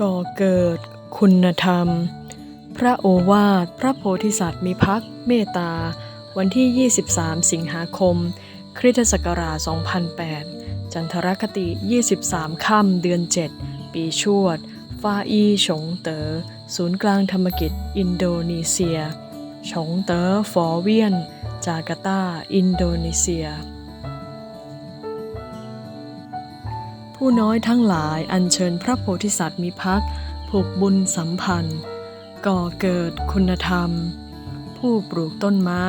ก่อเกิด คุณธรรม พระโอวาท พระโพธิสัตว์มีพักตร์เมตตา วันที่ 23 สิงหาคม คริสตศักราช 2008 จันทรคติ 23 ค่ำเดือน 7 ปีชวด ฟาอีฉงเตอ๋อ ศูนย์กลางธรรมกิจ อินโดนีเซีย ฉงเตอ๋อฟอเวียน จาการ์ตา อินโดนีเซีย ผู้น้อยทั้งหลายอัญเชิญพระโพธิสัตว์มีพักผูกบุญสัมพันธ์ ก่อเกิดคุณธรรม ผู้ปลูกต้นไม้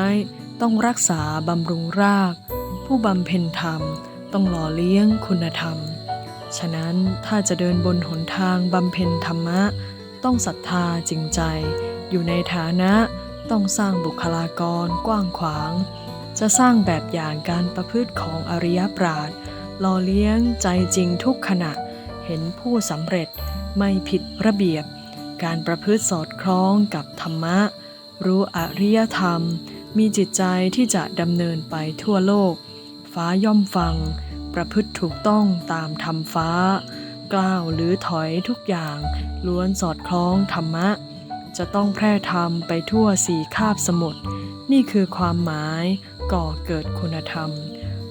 ต้องรักษาบำรุงราก ผู้บำเพ็ญธรรมต้องหล่อเลี้ยงคุณธรรม ฉะนั้นถ้าจะเดินบนหนทางบำเพ็ญธรรมะ ต้องศรัทธาจริงใจ อยู่ในฐานะต้องสร้างบุคลากรกว้างขวาง จะสร้างแบบอย่างการประพฤติของอริยปราชญ์ หล่อเลี้ยงใจจริงทุกขณะ เห็นผู้สำเร็จไม่ผิดระเบียบ การประพฤติสอดคล้องกับธรรมะ รู้อริยธรรม มีจิตใจที่จะดำเนินไปทั่วโลก ฟ้าย่อมฟัง ประพฤติถูกต้องตามธรรมฟ้า กล้าวหรือถอยทุกอย่างล้วนสอดคล้องธรรมะ จะต้องแพร่ธรรมไปทั่วสี่คาบสมุทรนี่คือความหมายก่อเกิดคุณธรรม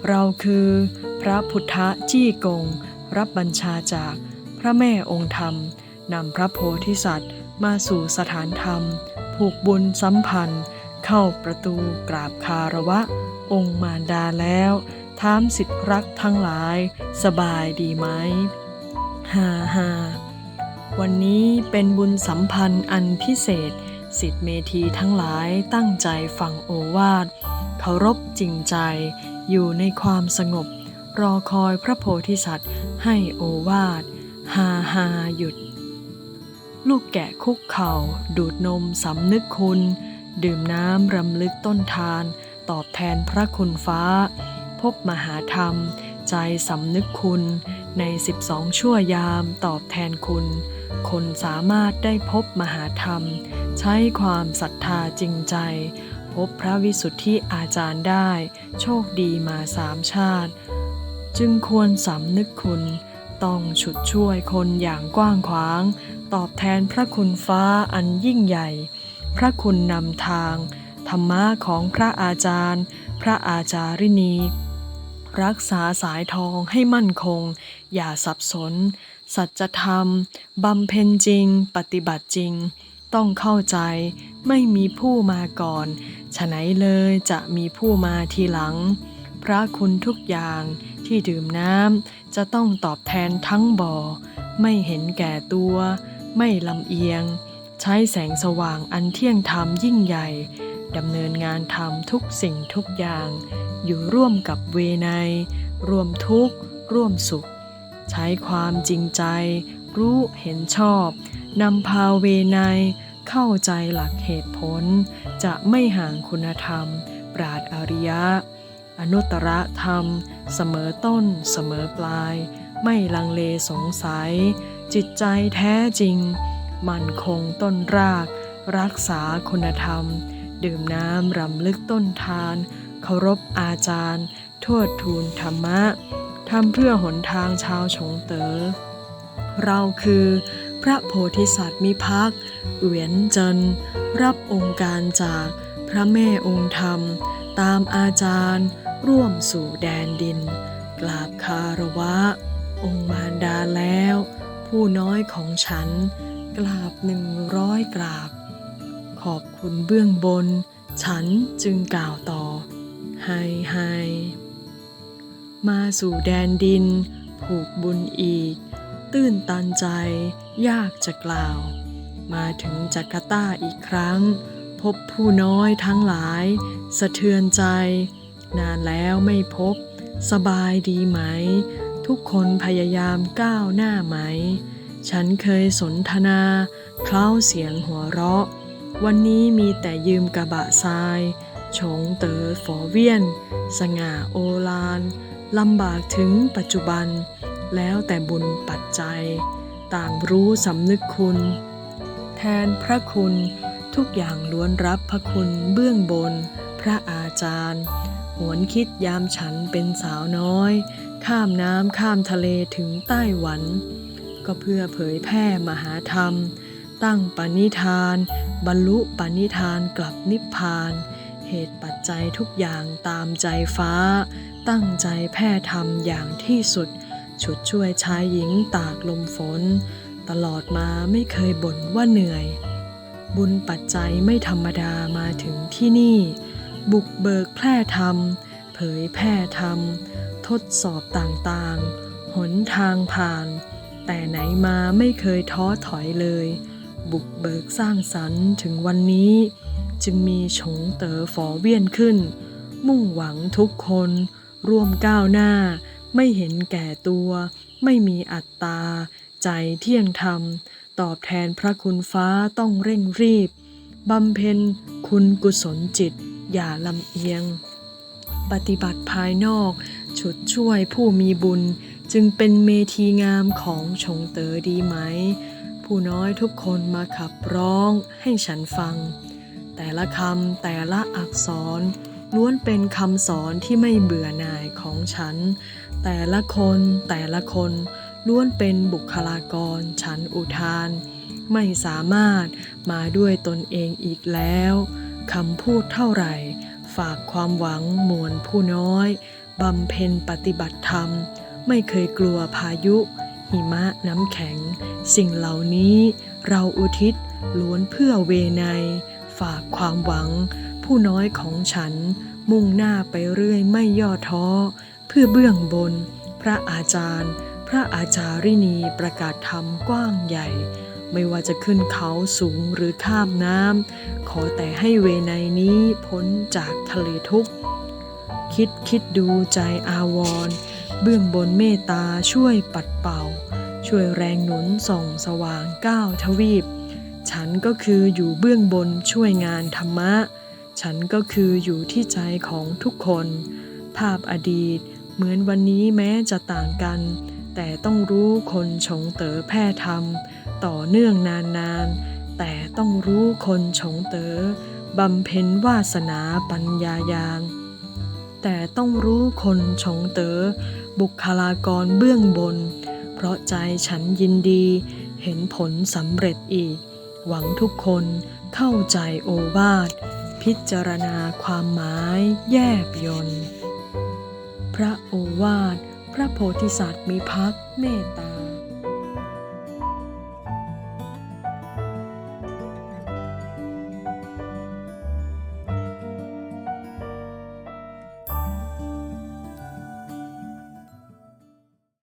เราคือ ระพุทธจี้กง รับบัญชาจากพระแม่องค์ธรรมนำพระโพธิสัตว์มาสู่สถานธรรม ผูกบุญสัมพันธ์ เข้าประตูกราบคารวะ องค์มารดาแล้วถามสิทธิรักทั้งหลาย สบายดีไหมฮ่าฮ่าวันนี้เป็นบุญสัมพันธ์อันพิเศษ สิทธิเมธีทั้งหลายตั้งใจฟังโอวาทเคารพจริงใจ อยู่ในความสงบ รอคอยพระโพธิสัตว์ ให้โอวาทฮาฮาหยุด ลูกแกะคุกเข่า ดูดนมสำนึกคุณ ดื่มน้ำรำลึกต้นทาน ตอบแทนพระคุณฟ้า พบมหาธรรม ใจสำนึกคุณ ใน 12 ชั่วยามตอบแทนคุณ คนสามารถได้พบมหาธรรม ใช้ความศรัทธาจริงใจพบพระวิสุทธิอาจารย์ได้ โชคดีมาสามชาติ จึงควรสำนึกคุณ ต้องฉุดช่วยคนอย่างกว้างขวาง ตอบแทนพระคุณฟ้าอันยิ่งใหญ่ พระคุณนำทาง ธรรมะของพระอาจารย์ พระอาจารินี รักษาสายทองให้มั่นคง อย่าสับสน สัจธรรมบำเพ็ญจริง ปฏิบัติจริง ต้องเข้าใจไม่มีผู้มาก่อนฉะไหนเลยจะมีผู้มาทีหลัง พระคุณทุกอย่าง ที่ดื่มน้ำจะต้องตอบแทนทั้งบ่อ ไม่เห็นแก่ตัว ไม่ลำเอียง ใช้แสงสว่างอันเที่ยงธรรมยิ่งใหญ่ดำเนินงานทำทุกสิ่งทุกอย่าง อยู่ร่วมกับเวไนร่วมทุกข์ ร่วมสุข ใช้ความจริงใจ รู้เห็นชอบนำพาเวไนเข้าใจหลักเหตุผล จะไม่ห่างคุณธรรม ปราดอริยะ อนุตตรธรรม เสมอต้น เสมอปลาย ไม่ลังเลสงสัย จิตใจแท้จริง มันคงต้นราก รักษาคุณธรรม ดื่มน้ำรำลึกต้นทาน เคารพอาจารย์ทวดทูลธรรมะทำเพื่อหนทางชาวชงเตอ๋อเราคือพระโพธิสัตว์มิพักเหวียนเจินรับองค์การจากพระแม่องค์ธรรม ตามอาจารย์ ร่วมสู่แดนดิน กราบคารวะ องค์มารดาแล้ว ผู้น้อยของฉัน กราบหนึ่งร้อยกราบ ขอบคุณเบื้องบน ฉันจึงกล่าวต่อให้ให้มาสู่แดนดิน ผูกบุญอีก ตื้นตันใจ ยากจะกล่าว มาถึงจาการ์ตาอีกครั้ง พบผู้น้อยทั้งหลาย สะเทือนใจ นานแล้วไม่พบ สบายดีไหม ทุกคนพยายามก้าวหน้าไหม ฉันเคยสนทนา เคล้าเสียงหัวเราะ วันนี้มีแต่ยืมกระบะทรายชงเต๋อฝอเวียน สง่าโอลานลำบากถึงปัจจุบัน แล้วแต่บุญปัจจัย ต่างรู้สำนึกคุณ แทนพระคุณทุกอย่างล้วนรับพระคุณเบื้องบน พระอาจารย์ หวนคิดยามฉันเป็นสาวน้อย ข้ามน้ำข้ามทะเลถึงไต้หวัน ก็เพื่อเผยแพร่มหาธรรม ตั้งปณิธาน บรรลุปณิธานกลับนิพพาน เหตุปัจจัยทุกอย่างตามใจฟ้า ตั้งใจแพร่ธรรมอย่างที่สุดฉุดช่วยชายหญิงตากลมฝน ตลอดมาไม่เคยบ่นว่าเหนื่อย บุญปัจจัยไม่ธรรมดามาถึงที่นี่ บุกเบิกแพร่ธรรม เผยแพร่ธรรม ทดสอบต่างๆ หนทางผ่าน แต่ไหนมาไม่เคยท้อถอยเลย บุกเบิกสร้างสรรค์ถึงวันนี้ จึงมีฉงเต๋อฝอเวียนขึ้น มุ่งหวังทุกคน ร่วมก้าวหน้า ไม่เห็นแก่ตัว ไม่มีอัตตา ใจเที่ยงธรรม ตอบแทนพระคุณฟ้าต้องเร่งรีบบำเพ็ญคุณกุศลจิต อย่าลำเอียง ปฏิบัติภายนอกฉุดช่วยผู้มีบุญจึงเป็นเมทีงามของชงเต๋อดีไหม ผู้น้อยทุกคนมาขับร้องให้ฉันฟัง แต่ละคำแต่ละอักษรล้วนเป็นคำสอนที่ไม่เบื่อหน่ายของฉัน แต่ละคนแต่ละคนล้วนเป็นบุคลากรฉันอุทาน ไม่สามารถมาด้วยตนเองอีกแล้ว คำพูดเท่าไหร่ ฝากความหวังมวลผู้น้อย บำเพ็ญปฏิบัติธรรม ไม่เคยกลัวพายุ หิมะน้ำแข็ง สิ่งเหล่านี้เราอุทิศล้วนเพื่อเวไนฝากความหวัง ผู้น้อยของฉัน มุ่งหน้าไปเรื่อยไม่ย่อท้อ เพื่อเบื้องบน พระอาจารย์ พระอาจารินีประกาศธรรมกว้างใหญ่ ไม่ว่าจะขึ้นเขาสูงหรือข้ามน้ำขอแต่ให้เวไนนี้พ้นจากทะเลทุกข์ คิดคิดดูใจอาวร เบื้องบนเมตตาช่วยปัดเป่า ช่วยแรงหนุนส่องสว่างก้าวทวีป ฉันก็คืออยู่เบื้องบนช่วยงานธรรมะ ฉันก็คืออยู่ที่ใจของทุกคน ภาพอดีตเหมือนวันนี้แม้จะต่างกัน แต่ต้องรู้คนฉงเต๋อแพร่ธรรม ต่อเนื่องนานๆ แต่ต้องรู้คนฉงเต๋อบำเพ็ญวาสนาปัญญายาน แต่ต้องรู้คนฉงเต๋อบุคลากรเบื้องบน เพราะใจฉันยินดี เห็นผลสำเร็จอีก หวังทุกคนเข้าใจโอวาท พิจารณาความหมายแยบยนต์พระโอวาท พระโพธิสัตว์มีพักเมตตา